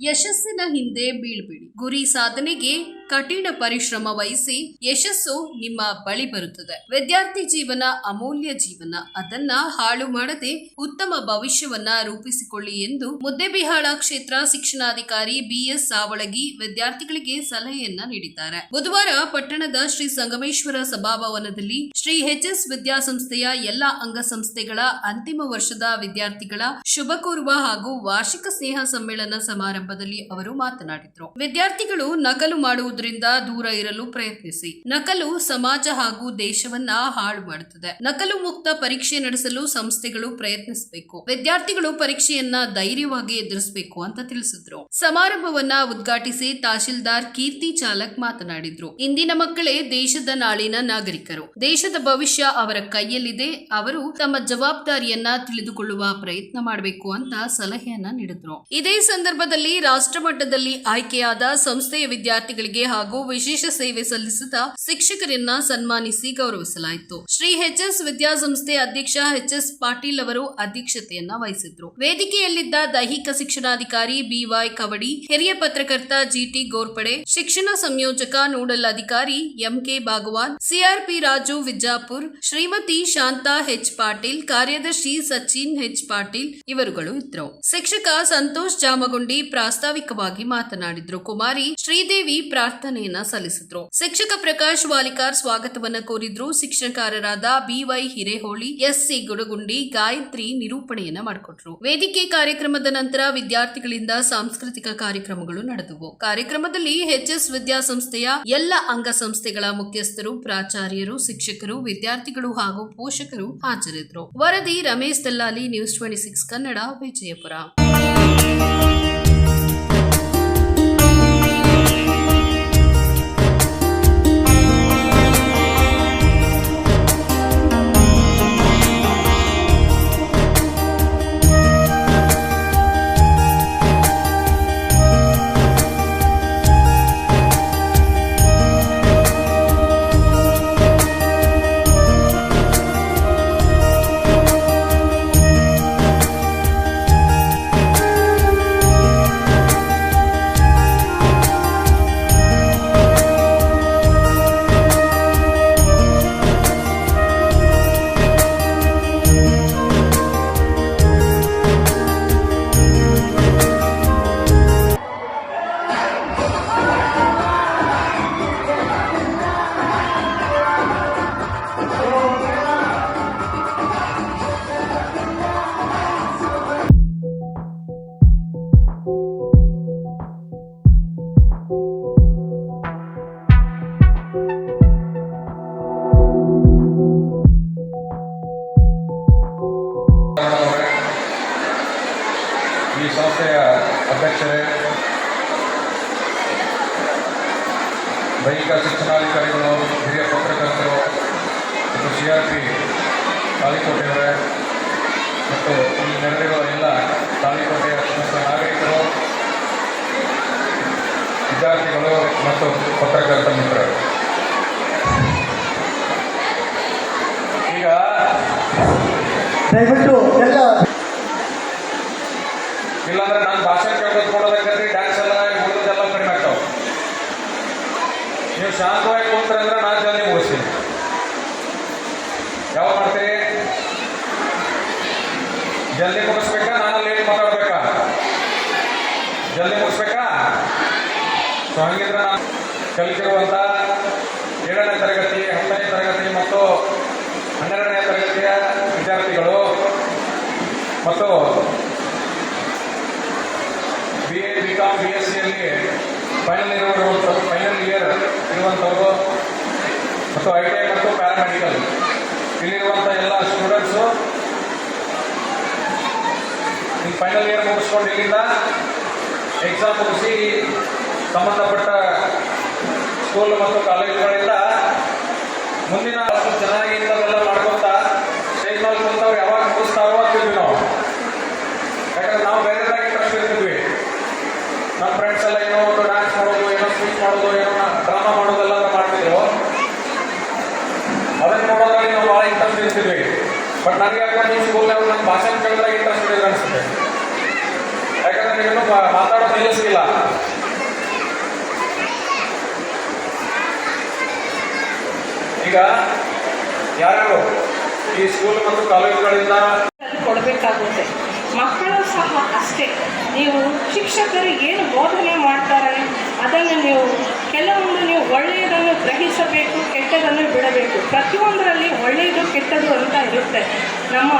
ಯಶಸ್ಸಿನ ಹಿಂದೆ ಬೀಳ್ಬಿಡಿ. ಗುರಿ ಸಾಧನೆಗೆ ಕಠಿಣ ಪರಿಶ್ರಮ ವಹಿಸಿ ಯಶಸ್ಸು ನಿಮ್ಮ ಬಳಿ ಬರುತ್ತದೆ. ವಿದ್ಯಾರ್ಥಿ ಜೀವನ ಅಮೂಲ್ಯ ಜೀವನ. ಅದನ್ನ ಹಾಳು ಮಾಡದೆ ಉತ್ತಮ ಭವಿಷ್ಯವನ್ನ ರೂಪಿಸಿಕೊಳ್ಳಿ ಎಂದು ಮುದ್ದೆಬಿಹಾಳ ಕ್ಷೇತ್ರ ಶಿಕ್ಷಣಾಧಿಕಾರಿ ಬಿಎಸ್ ಸಾವಳಗಿ ವಿದ್ಯಾರ್ಥಿಗಳಿಗೆ ಸಲಹೆಯನ್ನ ನೀಡಿದ್ದಾರೆ. ಬುಧವಾರ ಪಟ್ಟಣದ ಶ್ರೀ ಸಂಗಮೇಶ್ವರ ಸಭಾಭವನದಲ್ಲಿ ಶ್ರೀ ಎಚ್ಎಸ್ ವಿದ್ಯಾಸಂಸ್ಥೆಯ ಎಲ್ಲಾ ಅಂಗಸಂಸ್ಥೆಗಳ ಅಂತಿಮ ವರ್ಷದ ವಿದ್ಯಾರ್ಥಿಗಳ ಶುಭ ಕೋರುವ ಹಾಗೂ ವಾರ್ಷಿಕ ಸ್ನೇಹ ಸಮ್ಮೇಳನ ಸಮಾರಂಭದಲ್ಲಿ ಅವರು ಮಾತನಾಡಿದರು. ವಿದ್ಯಾರ್ಥಿಗಳು ನಕಲು ಮಾಡುವುದರಿಂದ ದೂರ ಇರಲು ಪ್ರಯತ್ನಿಸಿ. ನಕಲು ಸಮಾಜ ಹಾಗೂ ದೇಶವನ್ನ ಹಾಳು ಮಾಡುತ್ತದೆ ನಕಲು ಮುಕ್ತ ಪರೀಕ್ಷೆ ನಡೆಸಲು ಸಂಸ್ಥೆಗಳು ಪ್ರಯತ್ನಿಸಬೇಕು. ವಿದ್ಯಾರ್ಥಿಗಳು ಪರೀಕ್ಷೆಯನ್ನ ಧೈರ್ಯವಾಗಿ ಎದುರಿಸಬೇಕು ಅಂತ ತಿಳಿಸಿದ್ರು. ಸಮಾರಂಭವನ್ನ ಉದ್ಘಾಟಿಸಿ ತಹಶೀಲ್ದಾರ್ ಕೀರ್ತಿ ಚಾಲಕ್ ಮಾತನಾಡಿದ್ರು. ಇಂದಿನ ಮಕ್ಕಳೇ ದೇಶದ ನಾಳಿನ ನಾಗರಿಕರು. ದೇಶದ ಭವಿಷ್ಯ ಅವರ ಕೈಯಲ್ಲಿದೆ. ಅವರು ತಮ್ಮ ಜವಾಬ್ದಾರಿಯನ್ನ ತಿಳಿದುಕೊಳ್ಳುವ ಪ್ರಯತ್ನ ಮಾಡಬೇಕು ಅಂತ ಸಲಹೆಯನ್ನ ನೀಡಿದ್ರು. ಇದೇ ಸಂದರ್ಭದಲ್ಲಿ ರಾಷ್ಟ್ರ ಮಟ್ಟದಲ್ಲಿ ಆಯ್ಕೆಯಾದ ಸಂಸ್ಥೆಯ ವಿದ್ಯಾರ್ಥಿಗಳಿಗೆ ಹಾಗೂ ವಿಶೇಷ ಸೇವೆ ಸಲ್ಲಿಸಿದ ಶಿಕ್ಷಕರನ್ನ ಸನ್ಮಾನಿಸಿ ಗೌರವಿಸಲಾಯಿತು. ಶ್ರೀ ಎಚ್ ಎಸ್ ವಿದ್ಯಾಸಂಸ್ಥೆ ಅಧ್ಯಕ್ಷ ಎಚ್ ಎಸ್ ಪಾಟೀಲ್ ಅವರು ಅಧ್ಯಕ್ಷತೆಯನ್ನ ವಹಿಸಿದ್ರು. ವೇದಿಕೆಯಲ್ಲಿದ್ದ ದೈಹಿಕ ಶಿಕ್ಷಣಾಧಿಕಾರಿ ಬಿವೈ ಕವಡಿ, ಹಿರಿಯ ಪತ್ರಕರ್ತ ಜಿಟಿ ಗೋರ್ಪಡೆ, ಶಿಕ್ಷಣ ಸಂಯೋಜಕ ನೋಡಲ್ ಅಧಿಕಾರಿ MK Bhagwan CRP Raju Vijapur, Shrimati Shanta H Patil, ಕಾರ್ಯದರ್ಶಿ ಸಚಿನ್ ಎಚ್ ಪಾಟೀಲ್ ಇವರುಗಳು ಇದ್ರು. ಶಿಕ್ಷಕ ಸಂತೋಷ್ ಜಾಮಗುಂಡಿ ಪ್ರಾಸ್ತಾವಿಕವಾಗಿ ಮಾತನಾಡಿದ್ರು. ಕುಮಾರಿ ಶ್ರೀದೇವಿ ಪ್ರಾರ್ಥನೆಯನ್ನ ಸಲ್ಲಿಸಿದ್ರು. ಶಿಕ್ಷಕ ಪ್ರಕಾಶ್ ವಾಲಿಕಾರ್ ಸ್ವಾಗತವನ್ನ ಕೋರಿದ್ರು. ಶಿಕ್ಷಣಕಾರರಾದ ಬಿವೈ ಹಿರೇಹೋಳಿ, ಎಸ್ಸಿ ಗುಡಗುಂಡಿ, ಗಾಯತ್ರಿ ನಿರೂಪಣೆಯನ್ನ ಮಾಡಿಕೊಟ್ರು. ವೇದಿಕೆ ಕಾರ್ಯಕ್ರಮದ ನಂತರ ವಿದ್ಯಾರ್ಥಿಗಳಿಂದ ಸಾಂಸ್ಕೃತಿಕ ಕಾರ್ಯಕ್ರಮಗಳು ನಡೆದವು. ಕಾರ್ಯಕ್ರಮದಲ್ಲಿ ಎಚ್ಎಸ್ ವಿದ್ಯಾಸಂಸ್ಥೆಯ ಎಲ್ಲ ಅಂಗಸಂಸ್ಥೆಗಳ ಮುಖ್ಯಸ್ಥರು, ಪ್ರಾಚಾರ್ಯರು, ಶಿಕ್ಷಕರು, ವಿದ್ಯಾರ್ಥಿಗಳು ಹಾಗೂ ಪೋಷಕರು ಹಾಜರಿದ್ದರು ವರದಿ Ramesh Dallali news twenty six Kannada, Vijayapura. ದೈಹಿಕ ಶಿಕ್ಷಣಾಧಿಕಾರಿಗಳು ಹಿರಿಯ ಪತ್ರಕರ್ತರು ಮತ್ತು ಸಿ ಆರ್ ಪಿ ತಾಳಿಕೋಟೆಯವರೇ ಮತ್ತು ಇಲ್ಲಿ ನೆರೆದಿರುವ ಎಲ್ಲ ತಾಳಿಕೋಟೆಯ ಸಮಸ್ತ ನಾಗರಿಕರು ವಿದ್ಯಾರ್ಥಿಗಳು ಮತ್ತು ಪತ್ರಕರ್ತ ಮಿತ್ರರು ಈಗ ದಯವಿಟ್ಟು ಎಲ್ಲ ಇಲ್ಲಾಂದ್ರೆ ನಾನು ಭಾಷಣ ಕೇಳ್ಕೊಂಡು ಕೊಡೋದಕ್ಕೆ ಡ್ಯಾನ್ಸ್ ನೀವು ಶಾಂತವಾಗಿ ಕೂತ್ರೆ ಅಂದ್ರೆ ನಾನು ಜಲ್ದಿ ಮುಗಿಸ್ತೀನಿ. ಯಾವಾಗ ಮಾಡ್ತೀರಿ? ಜಲ್ದಿ ಮುಗಿಸ್ಬೇಕಾ? ನಾನು ಲೇಟ್ ಮಾತಾಡ್ಬೇಕಾ? ಜಲ್ದಿ ಮುಗಿಸ್ಬೇಕಾ? ಸೊ ಹಂಗಿದ್ರೆ ನಾನು ಕಲಿತಿರುವಂಥ ಏಳನೇ ತರಗತಿ, ಹತ್ತನೇ ತರಗತಿ ಮತ್ತು ಹನ್ನೆರಡನೇ ತರಗತಿಯ ವಿದ್ಯಾರ್ಥಿಗಳು ಮತ್ತು B A B com B S ಸಿಯಲ್ಲಿ ಫೈನಲ್ ಇಯರ್ ಫೈನಲ್ ಇಯರ್ ಇರುವಂಥವರು ಮತ್ತು ಐ ಟಿ ಐ ಮತ್ತು ಪ್ಯಾರಾಮೆಡಿಕಲ್ ಇಲ್ಲಿರುವಂಥ ಎಲ್ಲ ಸ್ಟೂಡೆಂಟ್ಸು ಈ ಫೈನಲ್ ಇಯರ್ ಮುಗಿಸ್ಕೊಂಡು ಇಲ್ಲಿಂದ ಎಕ್ಸಾಮ್ ಮುಗಿಸಿ ಸಂಬಂಧಪಟ್ಟ ಸ್ಕೂಲ್ ಮತ್ತು ಕಾಲೇಜುಗಳಿಂದ ಮುಂದಿನ ಚೆನ್ನಾಗಿ ಇಂಥವೆಲ್ಲ ಮಾಡ್ಕೊತಾ ಸ್ಟೇಜ್ ಮೇಲೆ ಕುಂತವ್ರು ಯಾವಾಗ ಮುಗಿಸ್ತಾರೋ ಅಂತಿದ್ವಿ ನಾವು. ಯಾಕಂದ್ರೆ ನಾವು ಬೇರೆದಾಗಿ ಇಂಟ್ರೆಸ್ಟ್ ಇರ್ತಿದ್ವಿ ನಮ್ಮ ಫ್ರೆಂಡ್ಸ್ ಎಲ್ಲ ಏನೋ ಒಂದು ಡ್ಯಾನ್ಸ್ ಮಾಡೋದು ಏನೋ ಸ್ಪೀಚ್ ಮಾಡೋದು ಏನೋ ಡ್ರಾಮಾ ಮಾಡೋದೆಲ್ಲ ಮಾಡ್ತಿದ್ರು ಅದನ್ನ ನೋಡೋದ್ರಲ್ಲಿ ನಾವು ಇರ್ತಿದ್ವಿ ಬಟ್ ನನಗೆ ಯಾಕಂದ್ರೆ ನಿಮ್ಮ ಸ್ಕೂಲ್ ನನ್ನ ಭಾಷಣ ಕೇಳಿದಾಗ ಇಂಟ್ರೆಸ್ಟ್ ಇದೆ ಅನಿಸುತ್ತೆ ಮಾ- ಮಾತಾಡೋದು ನಿಲ್ಲಿಸಿಲ್ಲ ಈಗ ಯಾರ್ಯಾರು ಈ ಸ್ಕೂಲ್ ಮತ್ತು ಕಾಲೇಜುಗಳಿಂದ ಕೊಡಬೇಕಾಗುತ್ತೆ. ಮಕ್ಕಳು ಸಹ ಅಷ್ಟೇ. ನೀವು ಶಿಕ್ಷಕರು ಏನು ಬೋಧನೆ ಮಾಡ್ತಾರೆ, ಅದನ್ನು ನೀವು ಕೆಲವೊಂದು ನೀವು ಒಳ್ಳೆಯದನ್ನು ಗ್ರಹಿಸಬೇಕು ಕೆಟ್ಟದನ್ನು ಬಿಡಬೇಕು ಪ್ರತಿಯೊಂದರಲ್ಲಿ ಒಳ್ಳೆಯದು, ಕೆಟ್ಟದು ಅಂತ ಇರುತ್ತೆ. ನಮ್ಮ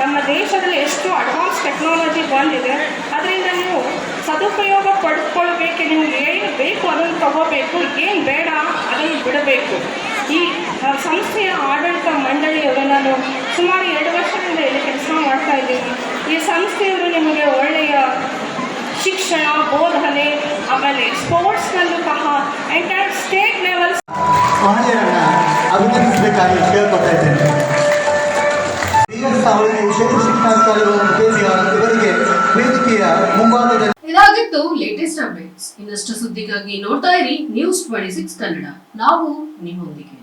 ನಮ್ಮ ದೇಶದಲ್ಲಿ ಎಷ್ಟು ಅಡ್ವಾನ್ಸ್ ಟೆಕ್ನಾಲಜಿ ಬಂದಿದೆ, ಅದರಿಂದ ನೀವು ಸದುಪಯೋಗ ಪಡ್ಕೊಳ್ಬೇಕು ನಿಮ್ಗೆ ಏನು ಬೇಕು ಅದನ್ನು ತಗೋಬೇಕು, ಏನು ಬೇಡ ಅದನ್ನು ಬಿಡಬೇಕು. ಈ ಸಂಸ್ಥೆಯ ಆಡಳಿತ ಮಂಡಳಿಯವರು ನಾನು ಸುಮಾರು ಎರಡು ವರ್ಷದಿಂದ ಇಲ್ಲಿ ಕೆಲಸ ಮಾಡ್ತಾ ಇದ್ದೀನಿ ಈ ಸಂಸ್ಥೆಯವರು ನಿಮಗೆ ಒಳ್ಳೆಯ ಶಿಕ್ಷಣ, ಬೋಧನೆ, ಆಮೇಲೆ ಸ್ಪೋರ್ಟ್ಸ್ನಲ್ಲೂ ಸಹ ಎಂಟೈರ್ ಸ್ಟೇಟ್ ಲೆವೆಲ್ ಮಹನೀಯರನ್ನ ಅಭಿನಂದಿಸಬೇಕಾಗಿ ಕೇಳ್ಕೊತಾ ಇದ್ದೇನೆ ಇದಾಗಿತ್ತು ಲೇಟೆಸ್ಟ್ ಅಪ್ಡೇಟ್ಸ್ ಇನ್ನಷ್ಟು ಸುದ್ದಿಗಾಗಿ ನೋಡ್ತಾ ಇರಿ ನ್ಯೂಸ್ ಟ್ವೆಂಟಿ ಸಿಕ್ಸ್ ಕನ್ನಡ. ನಾವು ನಿಮ್ಮೊಂದಿಗೆ.